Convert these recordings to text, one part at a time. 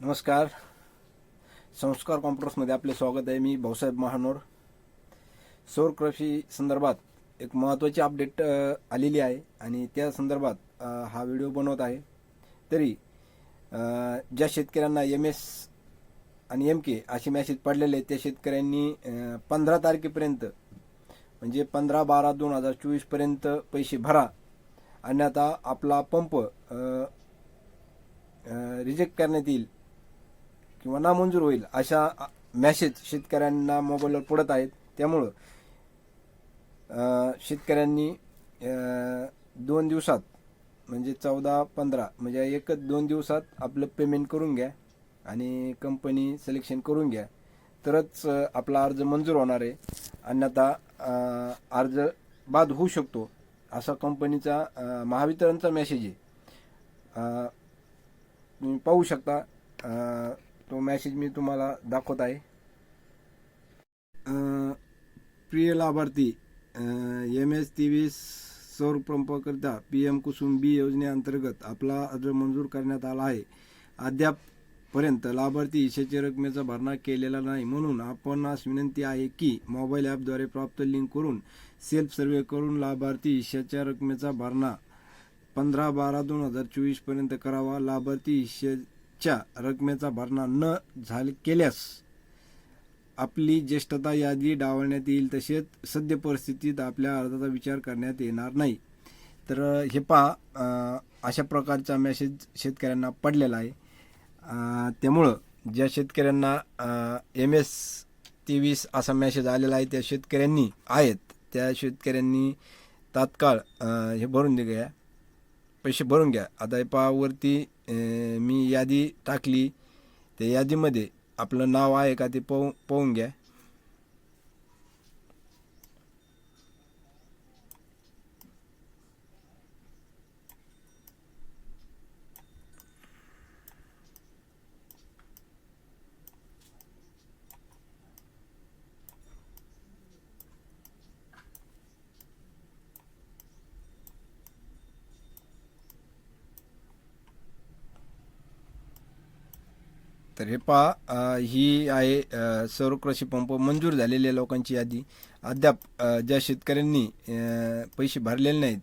नमस्कार. संस्कार कॉम्प्युटर्समध्ये आपले स्वागत आहे. मी भाऊसाहेब महानोर. सौर कृषी संदर्भात एक महत्त्वाची अपडेट आलेली आहे आणि त्या संदर्भात हा व्हिडिओ बनवत आहे. तरी ज्या शेतकऱ्यांना एम एस आणि एम के असे मॅसेज पडलेले आहेत त्या शेतकऱ्यांनी पंधरा तारखेपर्यंत म्हणजे पंधरा बारा दोन हजार चोवीसपर्यंत पैसे भरा. अन्यथा आपला पंप रिजेक्ट करण्यात येईल. किंवा नामंजूर होईल अशा मॅसेज शेतकऱ्यांना मोबाईलवर पडत आहेत. त्यामुळं शेतकऱ्यांनी दोन दिवसात म्हणजे चौदा पंधरा म्हणजे एकच दोन दिवसात आपलं पेमेंट करून घ्या आणि कंपनी सिलेक्शन करून घ्या. तरच आपला अर्ज मंजूर होणार आहे. अन्यथा अर्ज बाद होऊ शकतो. असा कंपनीचा महावितरणचा मेसेज आहे. तुम्ही पाहू शकता तो मॅसेज मी तुम्हाला दाखवत आहे. प्रिय लाभार्थी एम एस तेवीस सौरपंपाकरिता पी एम कुसुम बी योजनेअंतर्गत आपला अर्ज मंजूर करण्यात आला आहे. अद्यापपर्यंत लाभार्थी हिशाच्या रकमेचा भरणा केलेला नाही म्हणून आपणास विनंती आहे की मोबाईल ॲपद्वारे प्राप्त लिंक करून सेल्फ सर्वे करून लाभार्थी हिशाच्या रकमेचा भरणा पंधरा बारा दोन हजार चोवीसपर्यंत करावा. लाभार्थी च्या रकमेचा भरणा न झाले केल्यास आपली ज्येष्ठता यादी डावलण्यात येईल तसेच सद्य परिस्थितीत आपल्या अर्जाचा विचार करण्यात येणार नाही. तर हे पहा अशा प्रकारचा मेसेज शेतकऱ्यांना पडलेला आहे. त्यामुळं ज्या शेतकऱ्यांना एम एस तेवीस असा मेसेज आलेला आहे त्या शेतकऱ्यांनी आहेत त्या शेतकऱ्यांनी तात्काळ हे भरून दे घ्या पैसे भरून घ्या. आता हे पहावरती मी यादी टाकली. त्या यादीमध्ये आपलं नाव आहे का ते पाहू पाहून घ्या. तर हे पहा ही आहे सौर कृषी पंप मंजूर झालेल्या लोकांची यादी. अद्याप ज्या शेतकऱ्यांनी पैसे भरलेले नाहीत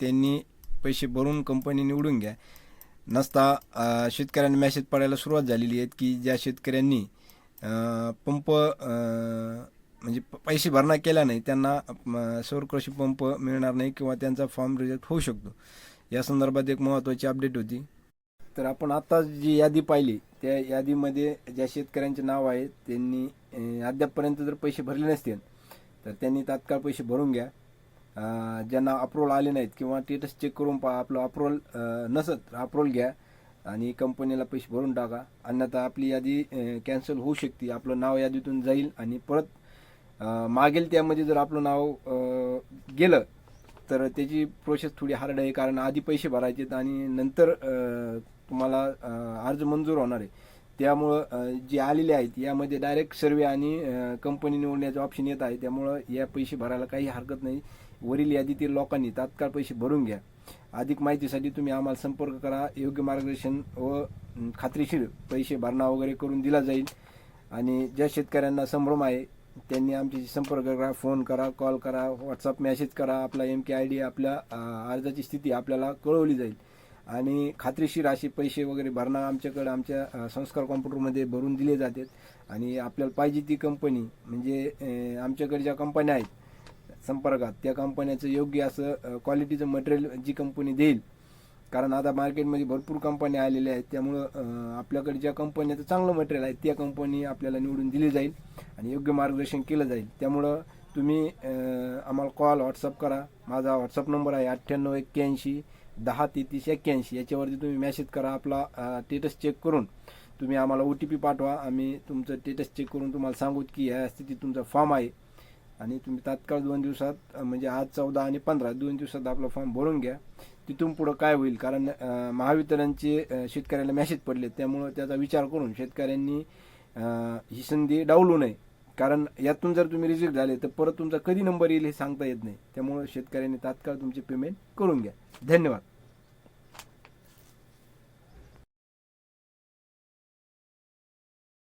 त्यांनी पैसे भरून कंपनी निवडून घ्या. नसता शेतकऱ्यांना मॅसेज पडायला सुरुवात झालेली आहेत की ज्या शेतकऱ्यांनी पंप म्हणजे पैसे भरणा केला नाही त्यांना सौर कृषी पंप मिळणार नाही किंवा त्यांचा फॉर्म रिजेक्ट होऊ शकतो. या संदर्भात एक महत्त्वाची अपडेट होती. तर आपण आता जी यादी पाहिली त्या यादीमध्ये ज्या शेतकऱ्यांचे नाव आहे त्यांनी अद्यापपर्यंत जर पैसे भरले नसतील तर त्यांनी तात्काळ पैसे भरून घ्या. ज्यांना अप्रूवल आले नाहीत किंवा स्टेटस चेक करून पहा आपलं अप्रूव्हल नसत अप्रूव्हल घ्या आणि कंपनीला पैसे भरून टाका. अन्यथा आपली यादी कॅन्सल होऊ शकते आपलं नाव यादीतून जाईल आणि परत मागेल त्यामध्ये जर आपलं नाव गेलं तर त्याची प्रोसेस थोडी हार्ड आहे कारण आधी पैसे भरायचे आणि नंतर तुम्हाला अर्ज मंजूर होणार आहे. त्यामुळं जे आलेले आहेत यामध्ये डायरेक्ट सर्वे आणि कंपनी निवडण्याचं ऑप्शन येत आहे त्यामुळं या पैसे भरायला काही हरकत नाही. वरील यादीतील लोकांनी तात्काळ पैसे भरून घ्या. अधिक माहितीसाठी तुम्ही आम्हाला संपर्क करा. योग्य मार्गदर्शन व खात्रीशीर पैसे भरणा वगैरे करून दिला जाईल. आणि ज्या शेतकऱ्यांना संभ्रम आहे त्यांनी आमच्याशी संपर्क करा. फोन करा कॉल करा. व्हॉट्सअप मेसेज करा. आपला एम के आय डी आपल्या अर्जाची स्थिती आपल्याला कळवली जाईल. आणि खात्रीशीर असे पैसे वगैरे भरणा आमच्याकडे आमच्या संस्कार कॉम्प्युटरमध्ये भरून दिले जातात. आणि आपल्याला पाहिजे ती कंपनी म्हणजे आमच्याकडे ज्या कंपन्या आहेत संपर्कात त्या कंपन्याचं योग्य असं क्वालिटीचं मटेरियल जी कंपनी देईल. कारण आता मार्केटमध्ये भरपूर कंपन्या आलेल्या आहेत त्यामुळं आपल्याकडे ज्या कंपन्याचं चांगलं मटेरियल आहे त्या कंपनी आपल्याला निवडून दिली जाईल आणि योग्य मार्गदर्शन केलं जाईल. त्यामुळं तुम्ही आम्हाला कॉल व्हॉट्सअप करा. माझा व्हॉट्सअप नंबर आहे अठ्ठ्याण्णव एक्क्याऐंशी दहा तेहतीस एक्क्याऐंशी याच्यावरती तुम्ही मॅसेज करा आपला स्टेटस चेक करून तुम्ही आम्हाला ओ टी पी पाठवा. आम्ही तुमचं स्टेटस चेक करून तुम्हाला सांगू की ह्या स्थितीत तुमचा फॉर्म आहे. आणि तुम्ही तात्काळ दोन दिवसात म्हणजे आज चौदा आणि पंधरा दोन दिवसात आपला फॉर्म भरून घ्या. तिथून पुढं काय होईल? कारण महावितरणचे शेतकऱ्याला मेसेज पडले त्यामुळं त्याचा विचार करून शेतकऱ्यांनी ही संधी डावलू नये. कारण यातून जर तुम्ही रिजेक्ट झाले तर परत तुमचा कधी नंबर येईल हे सांगता येत नाही. त्यामुळं शेतकऱ्यांनी तात्काळ तुमचे पेमेंट करून घ्या. धन्यवाद.